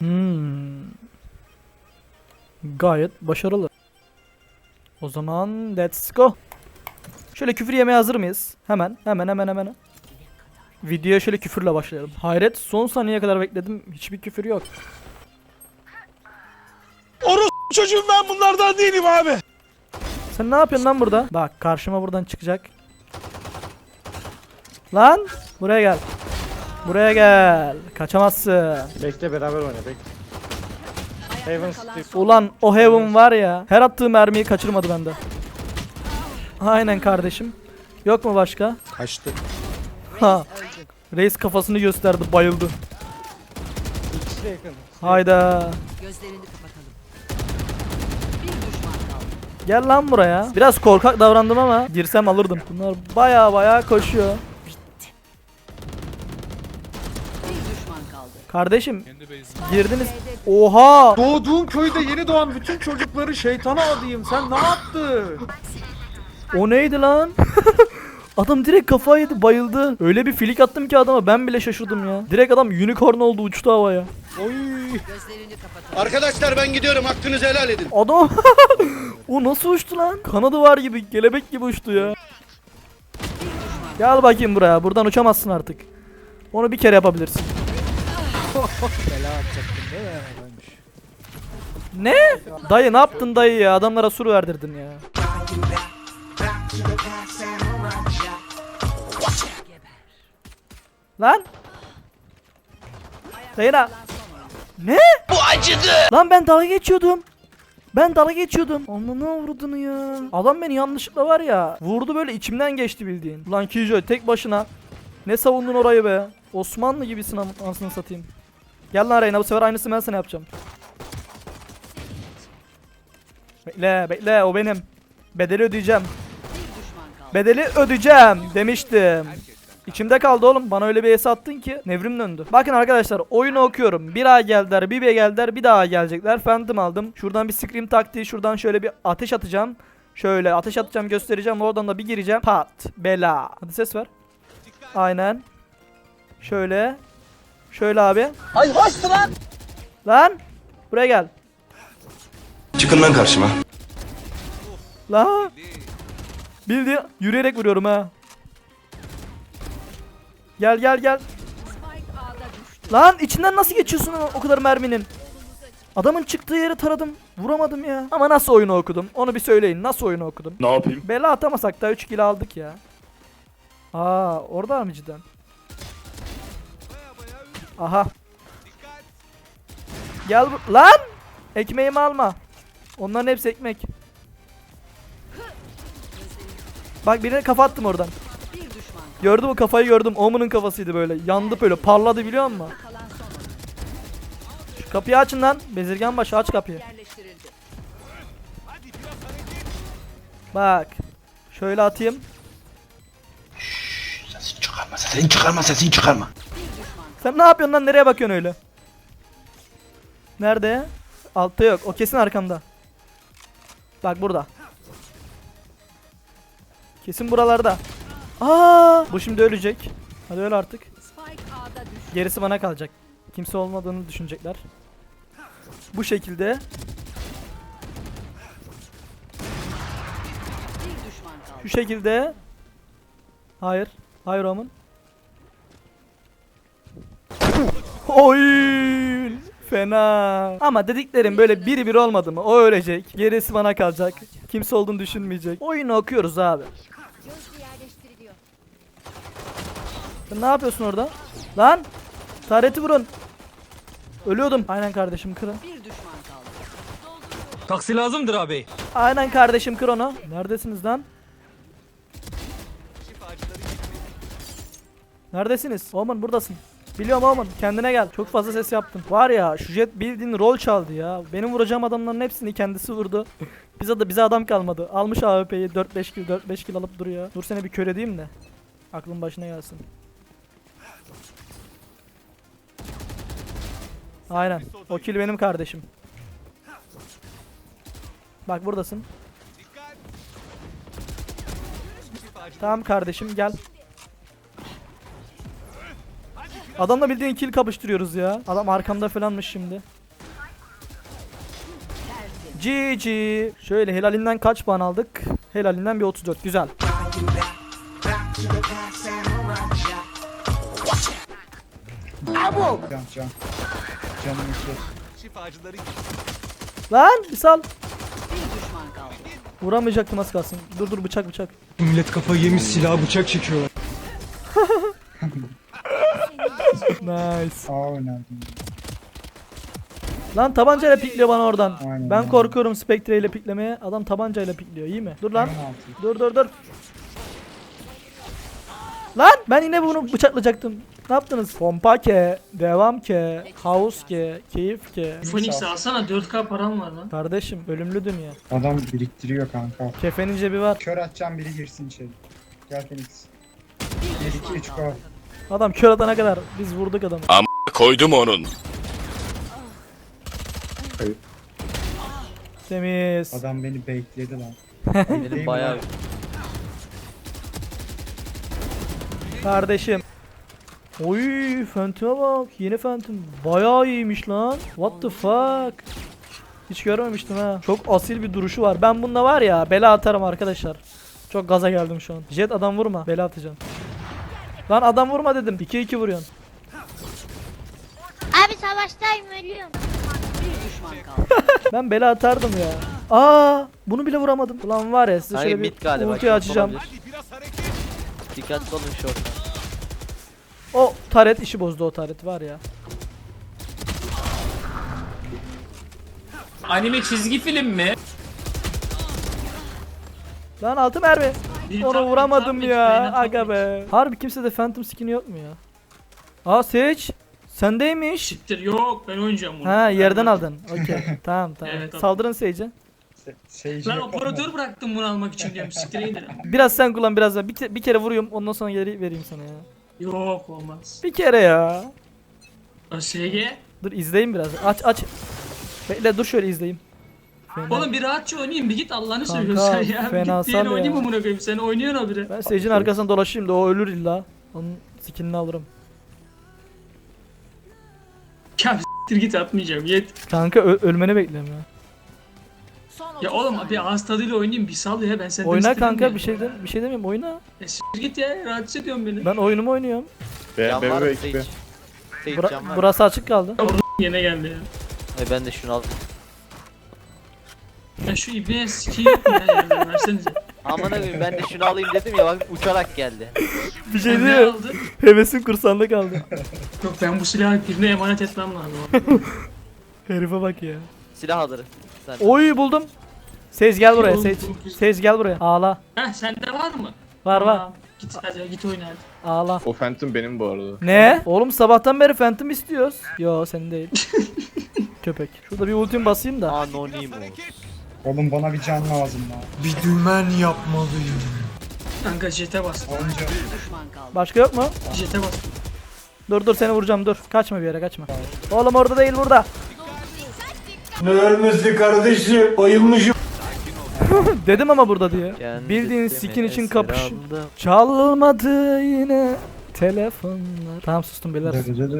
Hmm. Gayet başarılı. O zaman let's go. Şöyle küfür yemeye hazır mıyız? Hemen hemen hemen hemen. Videoya şöyle küfürle başlayalım. Hayret son saniyeye kadar bekledim. Hiçbir küfür yok. Çocuğum ben bunlardan değilim abi. Sen ne yapıyorsun lan burada? Bak karşıma buradan çıkacak. Lan buraya gel. Buraya gel. Kaçamazsın. Bekle beraber oyna bekle. Heaven. Ulan o Heaven var ya. Her attığı mermiyi kaçırmadı bende. Aynen kardeşim. Yok mu başka? Kaçtı. Ha. Reis kafasını gösterdi bayıldı. İkisi de yakın. Hayda. Gözlerini kapatalım. Bir düşman kaldı. Gel lan buraya. Biraz korkak davrandım ama girsem alırdım. Bunlar baya baya koşuyor. Kardeşim girdiniz. Oha. Doğduğun köyde yeni doğan bütün çocukları şeytana adayım. Sen ne yaptın? O neydi lan? adam direkt kafayı yedi bayıldı. Öyle bir filik attım ki adama ben bile şaşırdım ya. Direkt adam unicorn oldu uçtu havaya. Oy. Arkadaşlar ben gidiyorum hakkınızı helal edin. Adam o nasıl uçtu lan? Kanadı var gibi kelebek gibi uçtu ya. Gel bakayım buraya. Buradan uçamazsın artık. Onu bir kere yapabilirsin. Bela atacaktın değil mi? Ne? Dayı ne yaptın dayı ya? Adamlara sur verdirdin ya. Lan? Dayına. Ne? Bu acıdı. Lan ben dalga geçiyordum. Ben dalga geçiyordum. Ananı avradını ya. Adam beni yanlışlıkla var ya. Vurdu böyle içimden geçti bildiğin. Ulan Kijo tek başına. Ne savundun orayı be. Osmanlı gibisin anasını satayım. Gel lan Reyna bu sefer aynısını ben sana yapacağım. Bekle bekle o benim. Bedeli ödeyeceğim. Bedeli ödeyeceğim demiştim. İçimde kaldı oğlum. Bana öyle bir es attın ki nevrim döndü. Bakın arkadaşlar oyunu okuyorum. Bir A geldiler, bir B geldiler, bir daha gelecekler. Phantom aldım. Şuradan bir scream taktiği, şuradan şöyle bir ateş atacağım. Şöyle ateş atacağım, göstereceğim. Oradan da bir gireceğim. Pat, bela. Hadi ses ver. Aynen. Şöyle. Şöyle abi. Ay hoştu lan. Lan. Buraya gel. Çıkın lan karşıma. La. Bildi yürüyerek vuruyorum ha. Gel gel gel. Lan içinden nasıl geçiyorsun o- o kadar merminin? Adamın çıktığı yeri taradım. Vuramadım ya. Ama nasıl oyunu okudum? Onu bir söyleyin. Nasıl oyunu okudum? Ne yapayım? Bela atamasak da 3 kill aldık ya. Aa, orada mı cidden? Aha. Gel lan! Ekmeğimi alma. Onların hepsi ekmek. Bak birine kafa attım oradan. Gördüm o kafayı gördüm. Omun'un kafasıydı böyle. Yandı böyle parladı biliyor musun? Şu kapıyı açın lan. Bezirgen başı aç kapıyı. Bak. Şöyle atayım. Sesini çıkarma sesini çıkarma sesini çıkarma. Sen ne yapıyorsun lan? Nereye bakıyorsun öyle? Nerede? Altta yok. O kesin arkamda. Bak burada. Kesin buralarda. Aa! Bu şimdi ölecek. Hadi öl artık. Gerisi bana kalacak. Kimse olmadığını düşünecekler. Bu şekilde. Şu şekilde. Hayır. Hayır Omun. Oy! Fena. Ama dediklerim böyle biri bir olmadı mı? O ölecek. Gerisi bana kalacak. Kimse olduğunu düşünmeyecek. Oyunu okuyoruz abi. Sen ne yapıyorsun orada? Lan! Tareti vurun. Ölüyordum. Aynen kardeşim kırın. Taksi lazımdır abi. Aynen kardeşim kır onu. Neredesiniz lan? Neredesiniz? Oman buradasın. Biliyorum Oman kendine gel. Çok fazla ses yaptın. Var ya şu jet bildiğin rol çaldı ya. Benim vuracağım adamların hepsini kendisi vurdu. bize de bize adam kalmadı. Almış AWP'yi 4-5 kill 4-5 kill alıp duruyor. Dur seni bir kör edeyim de. Aklın başına gelsin. Aynen. O kill benim kardeşim. Bak buradasın. Tamam kardeşim gel. Adamla bildiğin kill kapıştırıyoruz ya. Adam arkamda falanmış şimdi. GG. Şöyle helalinden kaç puan aldık? Helalinden bir 34. Güzel. Can can. Canım iki. Lan bir sal. Vuramayacaktım az kalsın. Dur dur bıçak bıçak. Millet kafayı yemiş silah bıçak çekiyor. Nice. Aa oynadım. Lan tabancayla pikliyor bana oradan. Aynen, Ben korkuyorum Spectre ile piklemeye. Adam tabancayla pikliyor. İyi mi? Dur lan. 16. Dur dur dur. Lan ben yine bunu bıçaklayacaktım. Ne yaptınız? Pompa ke, devam ke, kaos ke, keyif ke. Phoenix alsana 4K param var lan. Kardeşim ölümlü dünya. Adam biriktiriyor kanka. Kefenin cebi var. Kör atacağım biri girsin içeri. Gel Phoenix. 1 2 3 go. Adam kör atana kadar biz vurduk adamı. Koydum onun. Temiz. Adam beni bekledi lan. Benim bayağı Kardeşim. Oy Phantom'a bak. Yeni Phantom. Bayağı iyiymiş lan. What the fuck. Hiç görmemiştim ha. Çok asil bir duruşu var. Ben bunda var ya bela atarım arkadaşlar. Çok gaza geldim şu an. Jet adam vurma. Bela atacağım. Lan adam vurma dedim. 2-2 vuruyorsun. Abi savaştayım ölüyorum. Bir düşman kaldı. Ben bela atardım ya. Aa, bunu bile vuramadım. Ulan var ya size Hayır şöyle mid bir galiba. ulti short açacağım. olabilir. Dikkatli olun short'a. O taret işi bozdu o taret var ya. Anime çizgi film mi? Lan altı mermi. Onu vuramadım ya. Aga be. Harbi kimse de Phantom skin'i yok mu ya? Aa Sage. Sendeymiş. Siktir yok ben oynayacağım bunu. Ha yerden Ben- aldın. Okey. tamam tamam. Evet, aldım. Saldırın Sage'e. Se- Seyirci Lan yok operatör bıraktım bunu almak için diyorum siktir gidin. Biraz sen kullan biraz daha. Bir, ke- bir kere vuruyorum ondan sonra geri vereyim sana ya. Yok olmaz. Bir kere ya. ÖSG. Dur izleyin biraz. Aç aç. Bekle dur şöyle izleyeyim. Fena. Oğlum bir rahatça oynayayım bir git Allah'ını Kanka, seviyorsan ya. Fena git diğerini sal oynayayım ya. amına koyayım sen oynuyorsun o biri. Ben Sage'in arkasından dolaşayım da o ölür illa. Onun skinini alırım. Ya siktir git atmayacağım yet. Kanka ö- ölmeni bekliyorum ya. Son Ya 30 oğlum saniye. bir ağız tadıyla oynayayım bir sal ya ben senden Oyna kanka ya. bir şey de bir şey demeyeyim oyna. Ya siktir git ya rahatsız ediyorsun beni. Ben oyunumu oynuyorum. Can var mı Sage? Sage Bura- can var. burası açık kaldı. Yine geldi ya. Ay ben de şunu aldım. Ya şu ibneye sikeyim ya yerden versenize. Aman koyayım ben de şunu alayım dedim ya bak uçarak geldi. Bir şey ne mi? aldın? Hevesim kursağında kaldı. Yok ben bu silahı birine emanet etmem lazım. Herife bak ya. Silah alırım. Sen. Oy buldum. Sez gel buraya Oğlum, Sez. çok güzel. Sez gel buraya. Ağla. Heh sende var mı? Var var. Tamam. Git hadi git oyna hadi. Ağla. O Phantom benim bu arada. Ne? Oğlum sabahtan beri Phantom istiyoruz. Yo senin değil. Köpek. Şurada bir ultim basayım da. Anonymous. Oğlum bana bir can lazım lan. Bir dümen yapmalıyım. Kanka jete bas. Onca. Başka yok mu? Jete bas. Dur dur seni vuracağım dur. Kaçma bir yere kaçma. Oğlum orada değil burada. Ne ölmesi kardeşim? Bayılmışım. Dedim ama burada diye. Bildiğin skin için kapış. Çalmadı yine telefonlar. Tamam sustum beyler.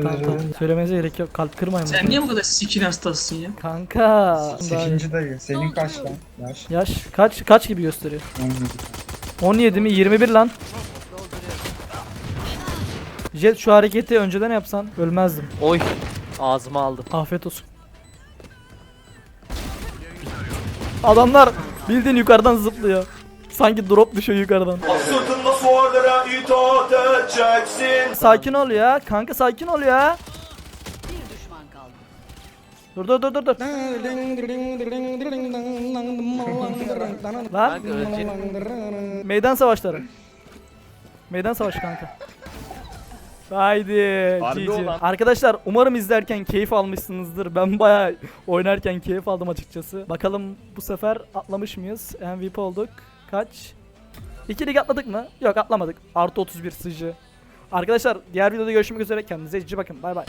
Tamam tamam. Söylemenize gerek yok. Kalp kırmayın. Sen niye bu kadar sikin hastasın ya? Kanka. 8. dayı. Senin kaç lan? Yaş. Yaş kaç kaç gibi gösteriyor? 17. 17 mi? 21 lan. Jet şu hareketi önceden yapsan ölmezdim. Oy. Ağzıma aldım. Afiyet olsun. Adamlar bildiğin yukarıdan zıplıyor. Sanki drop düşüyor yukarıdan. Sırtında suallara itaat edeceksin. Sakin ol ya. Kanka sakin ol ya. Bir düşman kaldı. Dur dur dur dur dur. Lan Kanka ölecek. meydan savaşları. Meydan savaşı kanka. Haydi. Harbi GG. olan. Arkadaşlar umarım izlerken keyif almışsınızdır. Ben bayağı oynarken keyif aldım açıkçası. Bakalım bu sefer atlamış mıyız? MVP olduk. Kaç? İki lig atladık mı? Yok atlamadık. Artı 31 sıcı. Arkadaşlar diğer videoda görüşmek üzere. Kendinize iyi bakın. Bay bay.